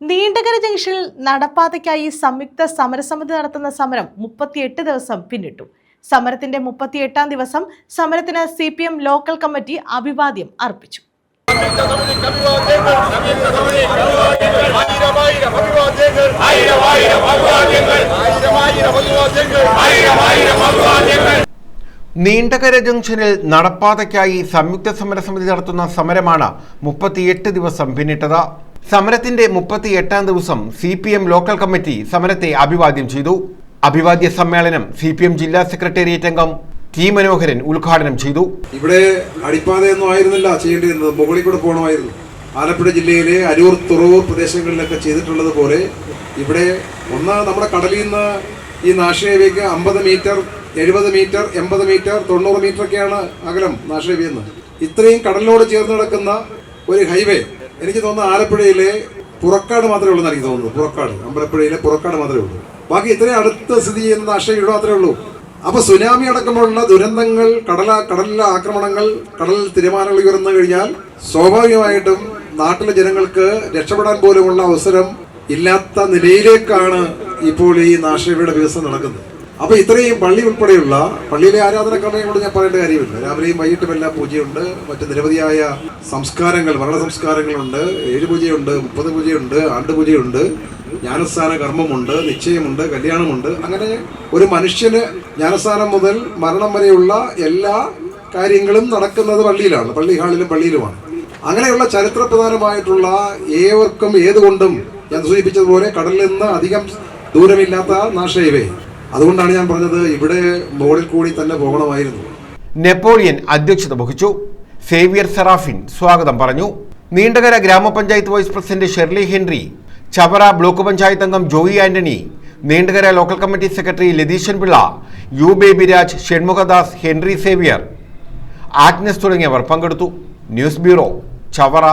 നീണ്ടകര ജംഗ്ഷനിൽ നടപ്പാതയ്ക്കായി സംയുക്ത സമരസമിതി നടത്തുന്ന സമരം മുപ്പത്തിയെട്ട് ദിവസം പിന്നിട്ടു. സമരത്തിന്റെ മുപ്പത്തിയെട്ടാം ദിവസം സമരത്തിന് C P M local committee അഭിവാദ്യം അർപ്പിച്ചു. നീണ്ടകര ജംഗ്ഷനിൽ നടപ്പാതയ്ക്കായി സംയുക്ത സമരസമിതി നടത്തുന്ന സമരമാണ് മുപ്പത്തിയെട്ട് ദിവസം പിന്നിട്ടത്. സമരത്തിന്റെ മുപ്പത്തി എട്ടാം ദിവസം C P M local committee സമരത്തെ അഭിവാദ്യം ചെയ്തു. അഭിവാദ്യ സമ്മേളനം സി പി എം ജില്ലാ സെക്രട്ടേറിയറ്റ് അംഗം ടി മനോഹരൻ ഉദ്ഘാടനം ചെയ്തു. ഇവിടെ അടിപ്പാതയൊന്നും ആയിരുന്നില്ല ചെയ്യേണ്ടിയിരുന്നത്. മുകളിൽ കൂടെ പോകണമായിരുന്നു. ആലപ്പുഴ ജില്ലയിലെ അരൂർ തുറവൂർ പ്രദേശങ്ങളിലൊക്കെ ചെയ്തിട്ടുള്ളത് പോലെ ഇവിടെ ഒന്ന് നമ്മുടെ കടലിൽ നിന്ന് ഈ നാഷേവിക്ക് അമ്പത് മീറ്റർ എഴുപത് മീറ്റർ എൺപത് മീറ്റർ തൊണ്ണൂറ് മീറ്റർ ഒക്കെയാണ് അകലം നാഷേവിയെന്ന് ഇത്രയും കടലിനോട് ചേർന്ന് കിടക്കുന്ന ഒരു ഹൈവേ എനിക്ക് തോന്നുന്നു ആലപ്പുഴയിലെ പുറക്കാട് മാത്രമേ ഉള്ളൂ എനിക്ക് തോന്നുന്നു. പുറക്കാട്. അമ്പലപ്പുഴയിലെ പുറക്കാട് മാത്രമേ ഉള്ളൂ. ബാക്കി ഇത്രയും അടുത്ത് സ്ഥിതി ചെയ്യുന്ന നാഷണേവി മാത്രമേ ഉള്ളൂ. അപ്പൊ സുനാമി അടക്കമുള്ള ദുരന്തങ്ങൾ കടല കടലിലെ ആക്രമണങ്ങൾ കടൽ തിരമാലകൾ ഉയർന്നു കഴിഞ്ഞാൽ സ്വാഭാവികമായിട്ടും നാട്ടിലെ ജനങ്ങൾക്ക് രക്ഷപ്പെടാൻ പോലുമുള്ള അവസരം ഇല്ലാത്ത നിലയിലേക്കാണ് ഇപ്പോൾ ഈ നാഷയുടെ വികസനം നടക്കുന്നത്. അപ്പൊ ഇത്രയും പള്ളി ഉൾപ്പെടെയുള്ള പള്ളിയിലെ ആരാധന ക്രമങ്ങളോട് ഞാൻ പറയേണ്ട കാര്യമില്ല. രാവിലെയും വൈകിട്ടും എല്ലാം പൂജയുണ്ട്. മറ്റ് നിരവധിയായ സംസ്കാരങ്ങൾ മരണ സംസ്കാരങ്ങളുണ്ട്. ഏഴ് പൂജയുണ്ട് മുപ്പത് പൂജയുണ്ട് ആണ്ടുപൂജയുണ്ട് ജ്ഞാനസ്ഥാന കർമ്മമുണ്ട് നിശ്ചയമുണ്ട് കല്യാണമുണ്ട്. അങ്ങനെ ഒരു മനുഷ്യന് ജ്ഞാനസ്ഥാനം മുതൽ മരണം വരെയുള്ള എല്ലാ കാര്യങ്ങളും നടക്കുന്നത് പള്ളിയിലാണ്. പള്ളി ഹാളിലും പള്ളിയിലുമാണ്. അങ്ങനെയുള്ള ചരിത്രപ്രധാനമായിട്ടുള്ള ഏവർക്കും ഏതുകൊണ്ടും ഞാൻ സൂചിപ്പിച്ചതുപോലെ കടലിൽ നിന്ന് അധികം ദൂരമില്ലാത്ത നാഷൈവേ അതുകൊണ്ടാണ് ഞാൻ പറഞ്ഞത് ഇവിടെ മോളിൽ കൂടി തന്നെ പോകണമായിരുന്നു. നെപ്പോളിയൻ അധ്യക്ഷത വഹിച്ചു. സേവിയർ സെറാഫിൻ സ്വാഗതം പറഞ്ഞു. നീണ്ടകര ഗ്രാമപഞ്ചായത്ത് vice president Shirley Henry Chavara block panchayat അംഗം Joy Antony Neendakara local committee secretary Latheeshan Pillai U Babyraj Shanmughadas Henry Xavier. Agnes തുടങ്ങിയവർ പങ്കെടുത്തു. News bureau Chavara.